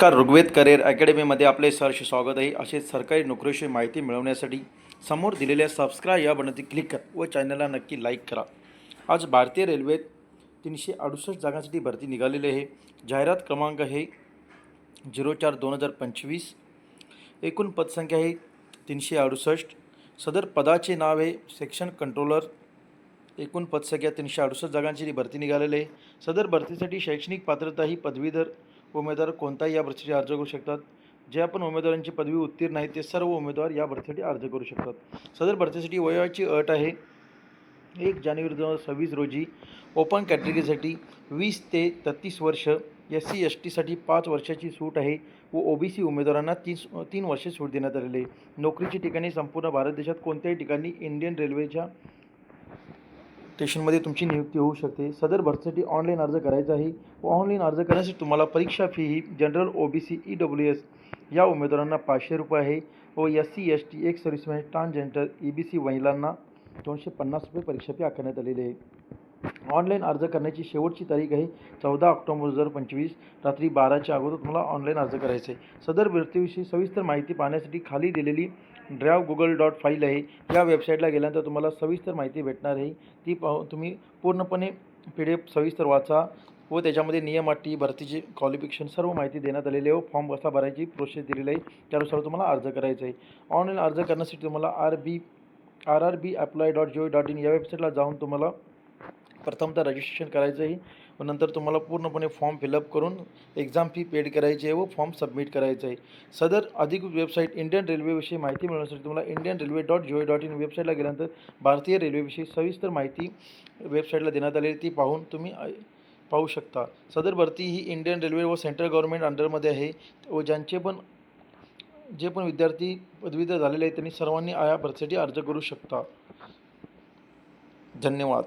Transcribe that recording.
नमस्कार ऋग्वेद करिअर अकॅडमीमध्ये आपले सहर्ष स्वागत आहे. असेच सरकारी नोकरीविषयी माहिती मिळवण्यासाठी समोर दिलेल्या सबस्क्राईब या बटनवरती क्लिक करा व चॅनलला नक्की लाईक करा. आज भारतीय रेल्वेत तीनशे अडुसष्ट जागांसाठी भरती निघालेली आहे. जाहिरात क्रमांक हे झिरो चार दोन हजार पंचवीस. एकूण पदसंख्या आहे तीनशे अडुसष्ट. सदर पदाचे नाव आहे सेक्शन कंट्रोलर एकूण पदसंख्या तीनशे अडुसष्ट जागांची भरती निघालेली आहे. सदर भरतीसाठी शैक्षणिक पात्रता ही पदवीधर उमेदवार कोणताही या भरतीसाठी अर्ज करू शकतात. जे आपण उमेदवारांची पदवी उत्तीर्ण आहे ते सर्व उमेदवार या भरतीसाठी अर्ज करू शकतात. सदर भरतीसाठी वयाची अट आहे. एक जानेवारी दोन हजार सव्वीस रोजी ओपन कॅटेगरीसाठी वीस ते तेहतीस वर्ष एस सी एस टीसाठी पाच वर्षाची सूट आहे व ओ बी सी उमेदवारांना तीस तीन वर्षे सूट देण्यात आलेली आहे. नोकरीची ठिकाणी संपूर्ण भारत देशात कोणत्याही ठिकाणी इंडियन रेल्वेच्या स्टेशनमध्ये तुमची नियुक्ती होऊ शकते. सदर भरतीसाठी ऑनलाईन अर्ज करायचा आहे व ऑनलाईन अर्ज करण्यासाठी तुम्हाला परीक्षा फी ही general O B C E W S या उमेदवारांना पाचशे रुपये आहे व S C S T ex serviceman transgender E B C महिलांना दोनशे पन्नास रुपये परीक्षा फी आकारण्यात आलेली आहे. ऑनलाईन अर्ज करण्याची शेवटची तारीख आहे चौदा ऑक्टोबर दोन हजार पंचवीस रात्री बाराच्या अगोदर तुम्हाला ऑनलाईन अर्ज करायचा आहे. सदर भरतीविषयी सविस्तर माहिती पाहण्यासाठी खाली दिलेली ड्राईव्ह गुगल डॉट फाईल आहे. या वेबसाईटला गेल्यानंतर तुम्हाला सविस्तर माहिती भेटणार आहे. ती पाहून तुम्ही पूर्णपणे पी डी एफ सविस्तर वाचा व त्याच्यामध्ये नियम अटी भरतीची क्वालिफिकेशन सर्व माहिती देण्यात आलेली आहे व फॉर्म कसा भरायची प्रोसेस दिलेली आहे त्यानुसार तुम्हाला अर्ज करायचा आहे. ऑनलाईन अर्ज करण्यासाठी तुम्हाला R B R R B apply dot G O dot in या वेबसाईटला जाऊन तुम्हाला प्रथमतः रजिस्ट्रेशन करायचं आहे व नंतर तुम्हाला पूर्णपणे फॉर्म फिलअप करून एक्झाम फी पेड करायची आहे व फॉर्म सबमिट करायचं आहे. सदर अधिकृत वेबसाईट इंडियन रेल्वेविषयी माहिती मिळवण्यासाठी तुम्हाला Indian railway dot G O dot in वेबसाईटला गेल्यानंतर भारतीय रेल्वेविषयी सविस्तर माहिती वेबसाईटला देण्यात आलेली ती पाहून तुम्ही पाहू शकता. सदर भरती ही इंडियन रेल्वे व सेंट्रल गव्हर्नमेंट अंडरमध्ये आहे व ज्यांचे पण जे पण विद्यार्थी पदवीधर झालेले आहेत त्यांनी सर्वांनी या भरतीसाठी अर्ज करू शकता. धन्यवाद.